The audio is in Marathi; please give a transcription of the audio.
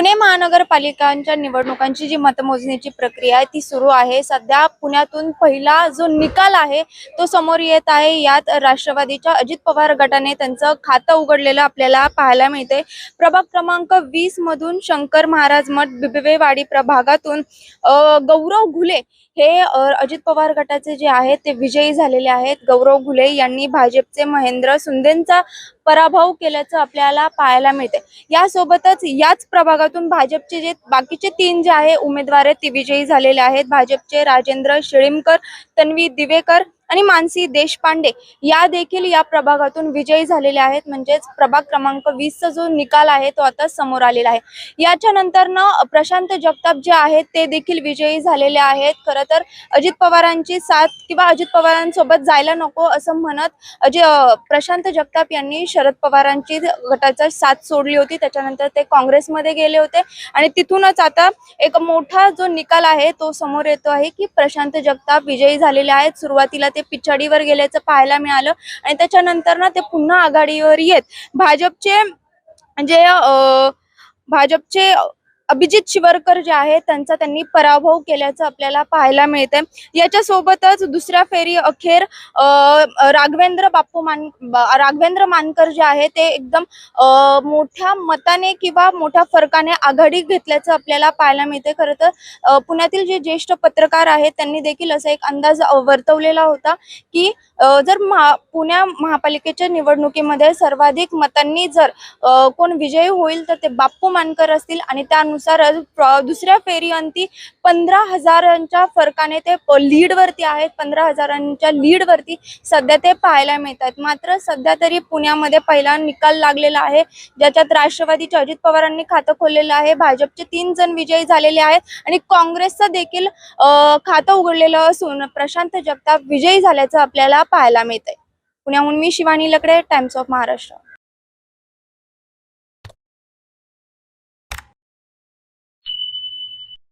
पुणे महानगरपालिकांच्या निवडणुकांची जी मतमोजणीची प्रक्रिया आहे ती सुरू आहे. सध्या पुण्यातून पहिला जो निकाल आहे तो समोर येत आहे. यात राष्ट्रवादीच्या अजित पवार गटाने त्यांचं खातं उघडलेलं आपल्याला पाहायला मिळते. प्रभाग क्रमांक वीस मधून शंकर महाराज मठ बिबवेवाडी प्रभागातून गौरव घुले हे अजित पवार गटाचे जे आहेत ते विजयी झालेले आहेत. गौरव घुले यांनी भाजपचे महेंद्र सुंदेंचा पराभव केल्याचं आपल्याला पाहायला मिळते यासोबतच याच प्रभागातून भाजपचे जे बाकीचे तीन जे आहे उमेदवार आहेत ते विजयी झालेले आहेत. भाजपचे राजेंद्र शिळीमकर तन्वी दिवेकर आणि मानसी देशपांडे या देखील या प्रभागातून विजयी झालेले आहेत. म्हणजेच प्रभाग क्रमांक वीसचा जो निकाल आहे तो आता समोर आलेला आहे. याच्या नंतर न प्रशांत जगताप जे आहेत ते देखील विजयी झालेले आहेत. खरं तर अजित पवारांची साथ किंवा अजित पवारांसोबत जायला नको असं म्हणत अजय प्रशांत जगताप यांनी शरद पवारांची गटाचा साथ सोडली होती. त्याच्यानंतर ते काँग्रेसमध्ये गेले होते. आणि तिथूनच आता एक मोठा जो निकाल आहे तो समोर येतो आहे की प्रशांत जगताप विजयी झालेले आहेत. सुरुवातीला ते पिछाडीवर गेल्याचं पाहायला मिळालं. आणि त्याच्यानंतर ना ते पुन्हा आघाडीवर येत. भाजपचे जे अ, भाजपचे अभिजित शिवरकर जे आहे त्यांचा त्यांनी पराभव केल्याचं आपल्याला पाहायला मिळतंय. याच्यासोबतच दुसऱ्या फेरी अखेर राघवेंद्र बापू मान राघवेंद्र मानकर जे आहे ते एकदम मोठ्या मताने किंवा मोठ्या फरकाने आघाडी घेतल्याचं आपल्याला पाहायला मिळते खरं तर पुण्यातील जे ज्येष्ठ पत्रकार आहेत त्यांनी देखील असा एक अंदाज वर्तवलेला होता की जर महा पुण्या महापालिकेच्या निवडणुकीमध्ये सर्वाधिक मतांनी जर कोण विजयी होईल तर ते बाप्पू मानकर असतील आणि त्यानुसार नुसारच दुसऱ्या फेरी अंती पंधरा हजारांच्या फरकाने ते लीड वरती आहेत. पंधरा हजारांच्या लीड वरती सध्या ते पाहायला मिळतात मात्र सध्या तरी पुण्यामध्ये पहिला निकाल लागलेला आहे. ज्याच्यात राष्ट्रवादीच्या अजित पवारांनी खातं खोललेलं आहे. भाजपचे तीन जण विजयी झालेले आहेत. आणि काँग्रेसचं देखील खातं उघडलेलं असून प्रशांत जगताप विजयी झाल्याचं आपल्याला पाहायला मिळतंय. पुण्याहून मी शिवानी लकडे टाइम्स ऑफ महाराष्ट्र